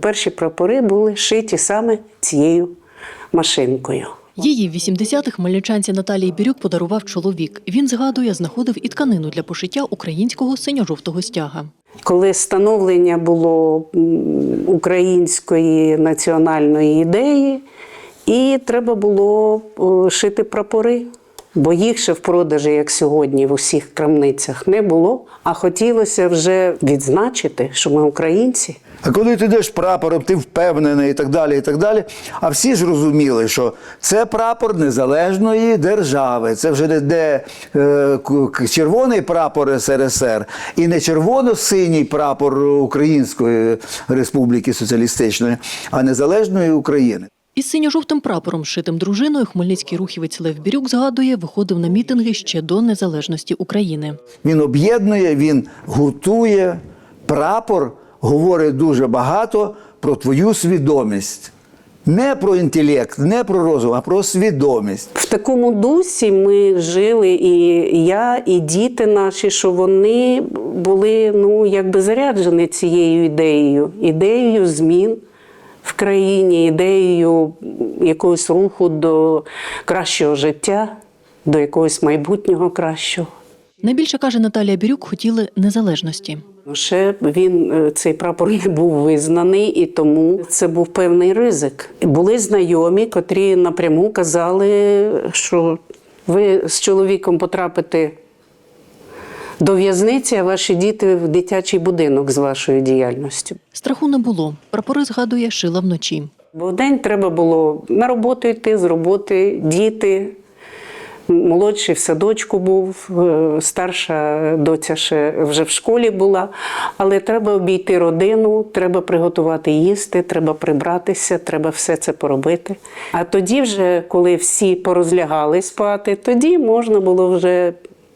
Перші прапори були шиті саме цією машинкою. Її в 80-х хмельничанці Наталії Бірюк подарував чоловік. Він згадує, знаходив і тканину для пошиття українського синьо-жовтого стяга. Коли становлення було української національної ідеї, і треба було шити прапори, бо їх ще в продажі, як сьогодні, в усіх крамницях не було. А хотілося вже відзначити, що ми українці. А коли ти йдеш прапором, ти впевнений і так далі, і так далі. А всі ж розуміли, що це прапор незалежної держави. Це вже не де е, червоний прапор СРСР і не червоно-синій прапор Української Республіки Соціалістичної, а незалежної України. Із синьо-жовтим прапором, шитим дружиною, хмельницький рухівець Лев Бірюк згадує, виходив на мітинги ще до незалежності України. Він об'єднує, він гуртує. Прапор говорить дуже багато про твою свідомість. Не про інтелект, не про розум, а про свідомість. В такому дусі ми жили, і я, і діти наші, що вони були ну, якби заряджені цією ідеєю, ідеєю змін в країні, ідеєю якогось руху до кращого життя, до якогось майбутнього кращого. Найбільше каже Наталія Бірюк, хотіли незалежності. Ще він е, цей прапор не був визнаний, і тому це був певний ризик. Були знайомі, котрі напряму казали, що ви з чоловіком потрапите до в'язниці, а ваші діти в дитячий будинок з вашою діяльністю. Страху не було. Прапори згадує, шила вночі. Бо в день треба було на роботу йти, з роботи, діти. Молодший в садочку був, е, старша доця ще вже в школі була. Але треба обійти родину, треба приготувати їсти, треба прибратися, треба все це поробити. А тоді, вже, коли всі порозлягали спати, тоді можна було вже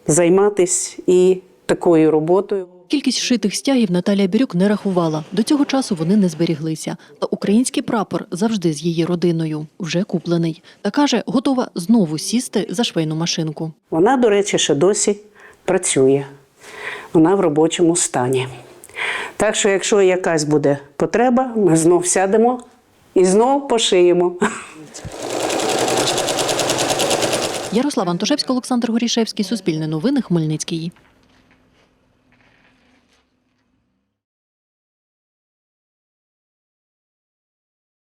займатися і такою роботою. Кількість шитих стягів Наталія Бірюк не рахувала. До цього часу вони не зберіглися. А український прапор завжди з її родиною, вже куплений. Та каже, готова знову сісти за швейну машинку. Вона, до речі, ще досі працює. Вона в робочому стані. Так що, якщо якась буде потреба, ми знов сядемо і знов пошиємо. Ярослава Антошевська, Олександр Горішевський, Суспільне новини, Хмельницький.